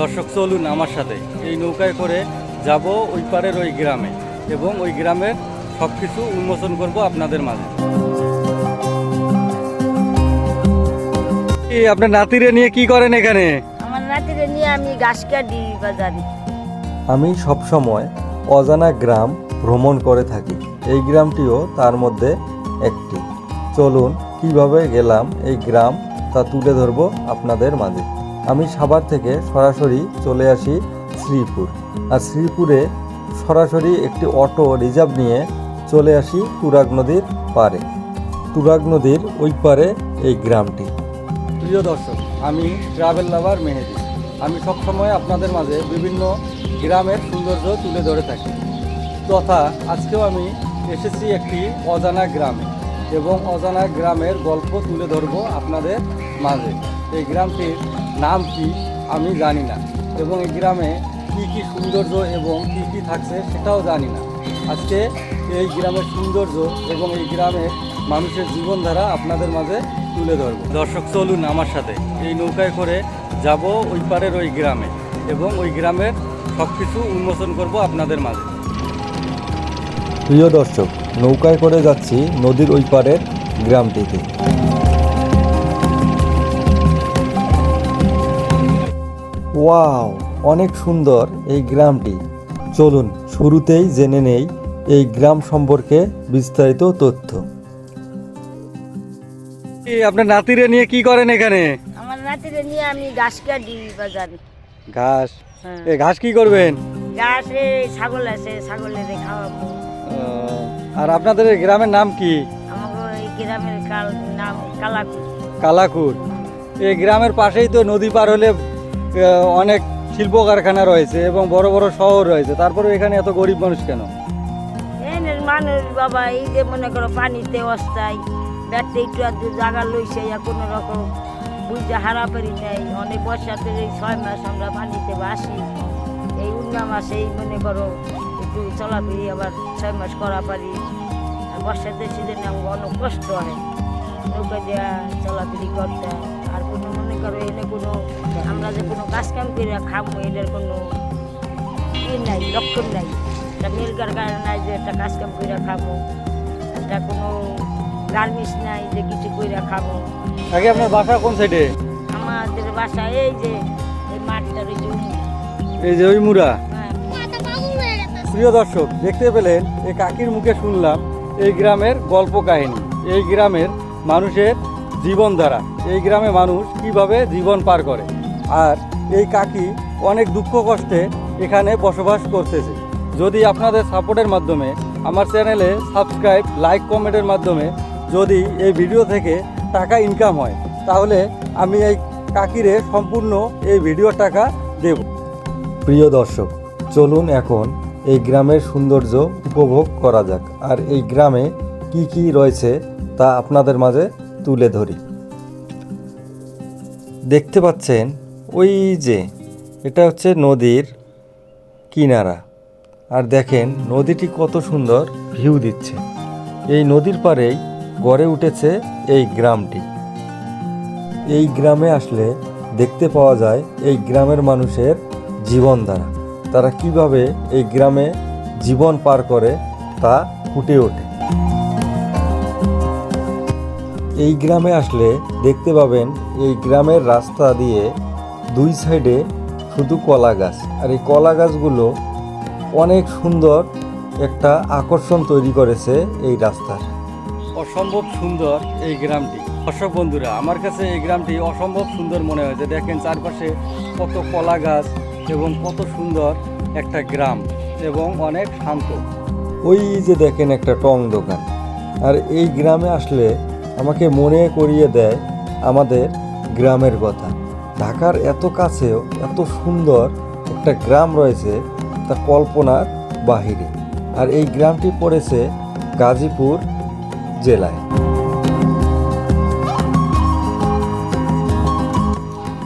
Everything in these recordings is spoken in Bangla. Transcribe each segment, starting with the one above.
দর্শক চলুন আমার সাথে। এই নৌকায় করে যাব ওই পারের ওই গ্রামে এবং ওই গ্রামের সব কিছু উন্মোচন করব আপনাদের মাঝে। এই আপনার নাতিরে নিয়ে কি করেন এখানে? আমার নাতিরে নিয়ে আমি ঘাস কাটি বাজারে। আমি সবসময় অজানা গ্রাম ভ্রমণ করে থাকি। এই গ্রামটিও তার মধ্যে একটি। চলুন কীভাবে গেলাম এই গ্রাম তা তুলে ধরবো আপনাদের মাঝে। আমি সাভার থেকে সরাসরি চলে আসি শ্রীপুর। আর শ্রীপুরে সরাসরি একটি অটো রিজার্ভ নিয়ে চলে আসি তুরাগ নদীর পারে তুরাগ নদীর ওই পারে এই গ্রামটি। প্রিয় দর্শক, আমি ট্রাভেল লাভার মেহেদি। আমি সবসময় আপনাদের মাঝে বিভিন্ন গ্রামের সৌন্দর্য তুলে ধরে থাকি। তথা আজকেও আমি এসেছি একটি অজানা গ্রামে এবং অজানা গ্রামের গল্প তুলে ধরবো আপনাদের মাঝে। এই গ্রামটির নাম কি আমি জানি না। এবং এই গ্রামে কি কি সৌন্দর্য এবং কি কি থাকছে সেটাও জানি না। আজকে এই গ্রামের সৌন্দর্য এবং এই গ্রামের মানুষের জীবনধারা আপনাদের মাঝে তুলে ধরবো। দর্শক, চলুন আমার সাথে এই নৌকায় করে যাব ওই পারের ওই গ্রামে এবং ওই গ্রামের সব কিছু উন্মোচন করব আপনাদের মাঝে। প্রিয় দর্শক, নৌকায় করে যাচ্ছি নদীর ওই পারের গ্রামটিতে। ওয়াও অনেক সুন্দর এই গ্রামটি। চলুন শুরুতেই জেনে নেই এই গ্রাম সম্পর্কে বিস্তারিত তথ্য। এই আপনার নাতিরে নিয়ে কি করেন এখানে? আমার নাতিরে নিয়ে আমি ঘাস কাটি বাজারে। ঘাস? হ্যাঁ। এই ঘাস কি করবেন? ঘাসে ছাগল আছে ছাগলের খাওয়াবো। আর আপনাদের এই গ্রামের নাম কি? আমাকে এই গ্রামের কাল নাম কালাকুর কালাকুর এই গ্রামের পাশেই তো নদী পার হলে অনেক শিল্প কারখানা রয়েছে এবং বড় বড় শহর রয়েছে। তারপরে এখানে এত গরিব মানুষ কেন? মানুষ বাবা, এই যে মনে করো পানিতে অস্থায়, ব্যাটে একটু আধটু জায়গা লইছে, ইয়া কোনো রকম বুঝতে হারা পারি নাই। অনেক বর্ষাতে এই ছয় মাস আমরা পানিতে বাসি। এই উন্না মাসে এই মনে করো একটু চলাফেরি আবার ছয় মাস করা পারি। আর বর্ষাতে সিজনে অনেক কষ্ট হয়। নৌকা দেওয়া চলাফেরি করতে আর কোনো করো এনে কোনো আমরা যে কোনো কাজ কাম করে খাব এটার কোনো ই নাই লক্ষণ নাই। একটা মিল কারখানা নাই যে একটা কাজ কাম করে খাব একটা কোনো গার্মেন্টস নাই যে কিছু করে খাব আগে আপনার বাসা কোন সাইডে? আমাদের বাসা এই যে এই যে উমুক। এই যে ওই মুড়া। হ্যাঁ। প্রিয় দর্শক দেখতে পেলেন এই কাকির মুখে শুনলাম এই গ্রামের গল্প কাহিনী। এই গ্রামের মানুষের জীবনধারা এই গ্রামে মানুষ কীভাবে জীবন পার করে? আর এই কাকি অনেক দুঃখ কষ্টে এখানে বসবাস করতেছে। যদি আপনাদের সাপোর্টের মাধ্যমে আমার চ্যানেলে সাবস্ক্রাইব, লাইক, কমেন্টের মাধ্যমে যদি এই ভিডিও থেকে টাকা ইনকাম হয়, তাহলে আমি এই কাকিরে সম্পূর্ণ এই ভিডিওর টাকা দেব। প্রিয় দর্শক, চলুন এখন এই গ্রামের সৌন্দর্য উপভোগ করা যাক। আর এই গ্রামে কি কি রয়েছে তা আপনাদের মাঝে তুলে ধরি। দেখতে পাচ্ছেন ওই যে এটা হচ্ছে নদীর কিনারা। আর দেখেন নদীটি কত সুন্দর ভিউ দিচ্ছে। এই নদীর পাড়েই গড়ে উঠেছে এই গ্রামটি। এই গ্রামে আসলে দেখতে পাওয়া যায় এই গ্রামের মানুষের জীবনধারা তারা কীভাবে এই গ্রামে জীবন পার করে তা ফুটে ওঠে। এই গ্রামে আসলে দেখতে পাবেন এই গ্রামের রাস্তা দিয়ে দুই সাইডে শুধু কলা গাছ। আর এই কলা গাছগুলো অনেক সুন্দর একটা আকর্ষণ তৈরি করেছে এই রাস্তার। অসম্ভব সুন্দর এই গ্রামটি। দর্শক বন্ধুরা আমার কাছে এই গ্রামটি অসম্ভব সুন্দর মনে হয়েছে। দেখেন চারপাশে কত কলা গাছ এবং কত সুন্দর একটা গ্রাম এবং অনেক শান্ত। ওই যে দেখেন একটা টং দোকান। আর এই গ্রামে আসলে আমাকে মনে করিয়ে দেয় আমাদের গ্রামের কথা। ঢাকার এত কাছেও এত সুন্দর একটা গ্রাম রয়েছে, তা কল্পনার বাহিরে। আর এই গ্রামটি পড়েছে গাজীপুর জেলায়।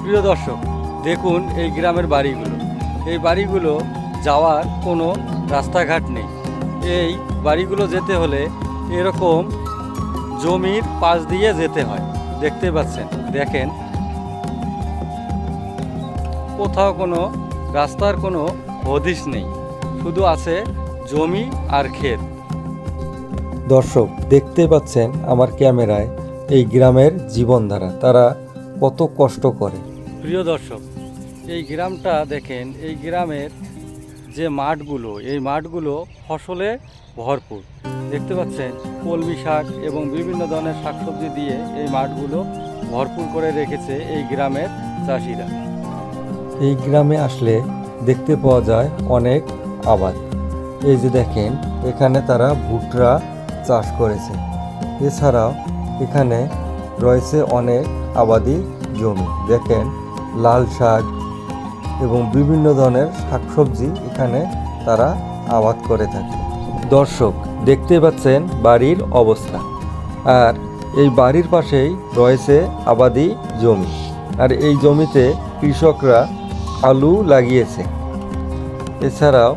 প্রিয় দর্শক, দেখুন এই গ্রামের বাড়িগুলো। এই বাড়িগুলো যাওয়ার কোনো রাস্তাঘাট নেই। এই বাড়িগুলো যেতে হলে এরকম জমির পাশ দিয়ে যেতে হয়। দেখতে পাচ্ছেন, দেখেন। কোথাও কোনো রাস্তার কোনো হদিশ নেই। শুধু আছে জমি আর ক্ষেত। দর্শক, দেখতে পাচ্ছেন আমার ক্যামেরায় এই গ্রামের জীবনধারা। তারা কত কষ্ট করে। প্রিয় দর্শক, এই গ্রামটা দেখেন, এই গ্রামের যে মাঠগুলো, এই মাঠগুলো ফসলে ভরপুর। দেখতে পাচ্ছেন, কলমি শাক এবং বিভিন্ন ধরনের শাকসবজি দিয়ে এই মাঠগুলো ভরপুর করে রেখেছে এই গ্রামের চাষিরা। এই গ্রামে আসলে দেখতে পাওয়া যায় অনেক আবাদ। এই যে দেখেন, এখানে তারা ভুট্টা চাষ করেছে। এছাড়াও এখানে রয়েছে অনেক আবাদি জমি। দেখেন, লাল শাক এবং বিভিন্ন ধরনের শাকসবজি এখানে তারা আবাদ করে থাকে। দর্শক দেখতে পাচ্ছেন বাড়ির অবস্থা। আর এই বাড়ির পাশেই রয়েছে আবাদি জমি। আর এই জমিতে কৃষকরা আলু লাগিয়েছে। এছাড়াও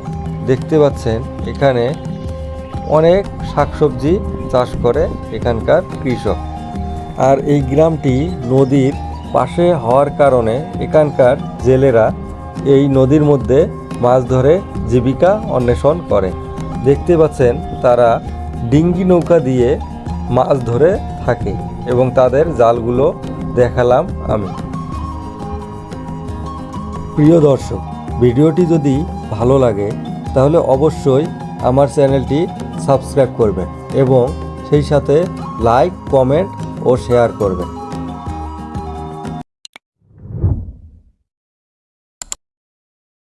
দেখতে পাচ্ছেন এখানে অনেক শাকসবজি চাষ করে এখানকার কৃষক। আর এই গ্রামটি নদীর পাশে হওয়ার কারণে এখানকার জেলেরা এই নদীর মধ্যে মাছ ধরে জীবিকা অন্বেষণ করে। দেখতে পাচ্ছেন তারা ডিঙ্গি নৌকা দিয়ে মাছ ধরে থাকে এবং তাদের জালগুলো দেখালাম আমি। প্রিয় দর্শক, ভিডিওটি যদি ভালো লাগে, তাহলে অবশ্যই আমার চ্যানেলটি সাবস্ক্রাইব করবেন এবং সেই সাথে লাইক, কমেন্ট ও শেয়ার করবেন।